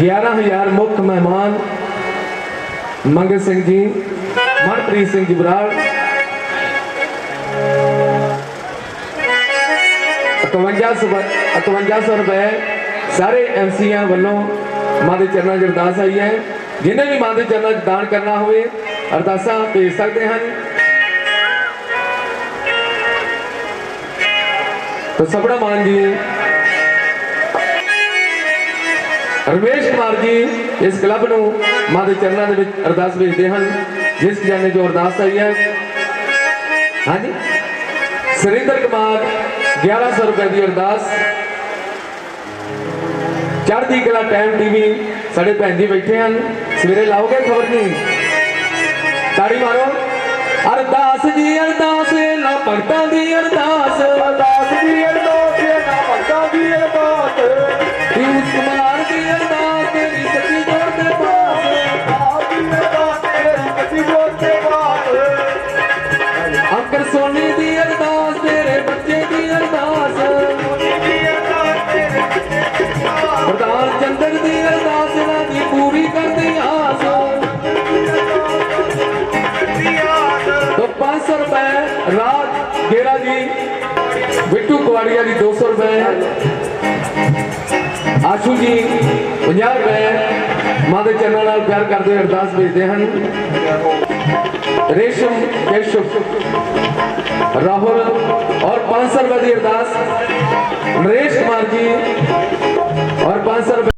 11000 ਮੁੱਖ ਮਹਿਮਾਨ ਮੰਗਤ ਸਿੰਘ ਜੀ, ਮਨਪ੍ਰੀਤ ਸਿੰਘ ਜੀ ਬਰਾੜ 5100 5100 ਰੁਪਏ ਸਾਰੇ ਐਮਸੀਆਂ ਵੱਲੋਂ ਮਾਂ ਦੇ ਚਰਨਾਂ 'ਚ ਅਰਦਾਸ ਆਈ ਹੈ। ਜਿਹਨੇ ਵੀ ਮਾਂ ਦੇ ਚਰਨਾਂ 'ਚ ਦਾਨ ਕਰਨਾ ਹੋਵੇ, ਅਰਦਾਸਾਂ ਭੇਜ ਸਕਦੇ ਹਨ। ਤਾਂ ਸਬੜਾ ਮਾਨ ਜੀ ਰਮੇਸ਼ ਕੁਮਾਰ ਜੀ ਇਸ ਕਲੱਬ ਨੂੰ ਮਾਂ ਦੇ ਚਰਨਾਂ ਦੇ ਵਿੱਚ ਅਰਦਾਸ ਭੇਜਦੇ ਹਨ, ਜਿਸ ਜਾਨੇ ਜੋ ਅਰਦਾਸ ਆਈ ਹੈ। ਹਾਂਜੀ। ਸੁਰਿੰਦਰ ਕੁਮਾਰ 1100 ਰੁਪਏ ਦੀ ਅਰਦਾਸ। ਚੜ੍ਹਦੀ ਕਲਾ ਟਾਈਮ ਟੀਵੀ ਸਾਡੇ ਭੈਣ ਜੀ ਬੈਠੇ ਹਨ। ਸਵੇਰੇ ਲਾਓਗੇ ਖਬਰ ਨਹੀਂ? ਤਾੜੀ ਮਾਰੋ। ਅਰਦਾਸ ਜੀ, ਅਰਦਾਸ ਨਾ ਭਗਤਾਂ ਦੀ ਅਰਦਾਸ। राज गेरा जी बिट्टू कुवाड़िया जी 200 रुपए ਆਸ਼ੂ ਜੀ 50 ਰੁਪਏ ਮਾਂ ਦੇ ਚਰਨਾਂ ਨਾਲ ਪਿਆਰ ਕਰਦੇ ਹੋਏ ਅਰਦਾਸ ਭੇਜਦੇ ਹਨ ਰੇਸ਼ਮ ਕੇਸ਼ਵ ਰਾਹੁਲ ਔਰ 500 ਰੁਪਏ ਦੀ ਅਰਦਾਸ ਨਰੇਸ਼ ਕੁਮਾਰ ਜੀ ਔਰ 500 ਰੁਪਏ